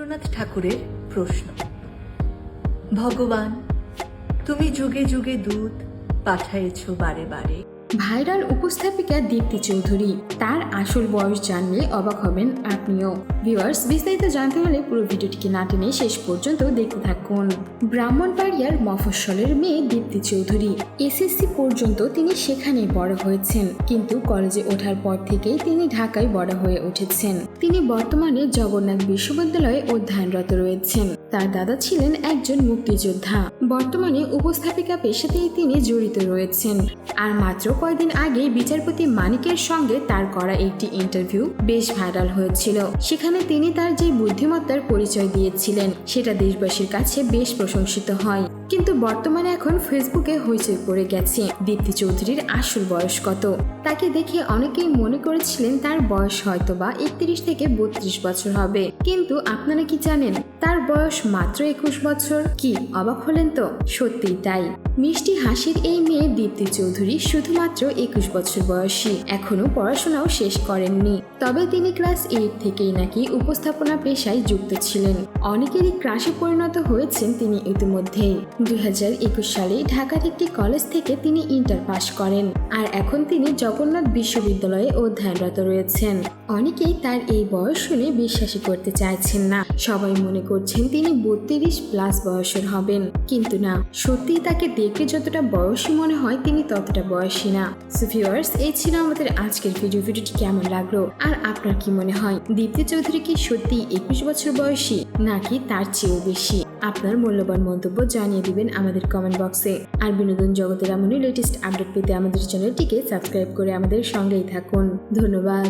রবীন্দ্রনাথ ঠাকুরের প্রশ্ন। ভগবান তুমি যুগে যুগে দুধ পাঠায়েছ বারে বারে। ভাইরাল উপস্থাপিকা দীপ্তি চৌধুরী। তার আসল বয়স জানলে অবাক হবেন আপনিও। ভিউয়ার্স, বিস্তারিত জানতে হলে পুরো ভিডিওটিকে না টেনে শেষ পর্যন্ত দেখতে থাকুন। ব্রাহ্মণবাড়িয়ার মফস্বলের মেয়ে দীপ্তি চৌধুরী। এসএসসি পর্যন্ত তিনি সেখানেই বড় হয়েছেন। কিন্তু কলেজে ওঠার পর থেকেই তিনি ঢাকায় বড় হয়ে উঠেছেন। তিনি বর্তমানে জগন্নাথ বিশ্ববিদ্যালয়ে অধ্যয়নরত রয়েছেন। তার দাদা ছিলেন একজন মুক্তিযোদ্ধা। বর্তমানে উপস্থাপিকা পেশাতেই তিনি জড়িত রয়েছেন। আর মাত্র কয়েকদিন আগে বিচারপতি মানিকের সঙ্গে তার করা একটি ইন্টারভিউ বেশ ভাইরাল হয়েছিল। সেখানে তিনি তার যে বুদ্ধিমত্তার পরিচয় দিয়েছিলেন, সেটা দেশবাসীর কাছে বেশ প্রশংসিত হয়। কিন্তু বর্তমানে এখন ফেসবুকে হইচই পড়ে গেছে। দীপ্তি চৌধুরীর আসল বয়স কত? তাকে দেখে অনেকেই মনে করেছিলেন তার বয়স হয়তো বা একত্রিশ থেকে বত্রিশ বছর হবে। কিন্তু আপনারা কি জানেন, তার বয়স মাত্র একুশ বছর? কি অবাক হলেন তো? সত্যিই তাই। মিষ্টি হাসির এই মেয়ে দীপ্তি চৌধুরী শুধুমাত্র একুশ বছর বয়সী। এখনও পড়াশোনাও শেষ করেননি। তবে তিনি ক্লাস এইট থেকেই নাকি উপস্থাপনা পেশায় যুক্ত ছিলেন। অনেকেরই ক্রাশে পরিণত হয়েছেন তিনি ইতিমধ্যেই। দুই সালে ঢাকার একটি কলেজ থেকে তিনি ইন্টার পাশ করেন। আর এখন তিনি জগন্নাথ বিশ্ববিদ্যালয়ে অধ্যয়নরত রয়েছেন। অনেকেই তার এই বয়স শুনে বিশ্বাসই করতে চাইছেন না। সবাই মনে করছেন তিনি বত্রিশ প্লাস বয়সের হবেন। কিন্তু না, সত্যিই তাকে দেখে যতটা বয়সী মনে হয় তিনি ততটা বয়সী না। সুফিওয়ার্স এই ছিল আমাদের আজকের ভিডিও ভিডিওটি কেমন লাগল? আর আপনার কি মনে হয়? দীপ্তি চৌধুরী কি সত্যি একুশ বছর বয়সী, নাকি তার চেয়েও বেশি? আপনার মূল্যবান মন্তব্য জানিয়ে দিবেন আমাদের কমেন্ট বক্সে আর বিনোদন জগতের এমনই লেটেস্ট আপডেট পেতে আমাদের চ্যানেলটিকে সাবস্ক্রাইব করে আমাদের সঙ্গেই থাকুন। ধন্যবাদ।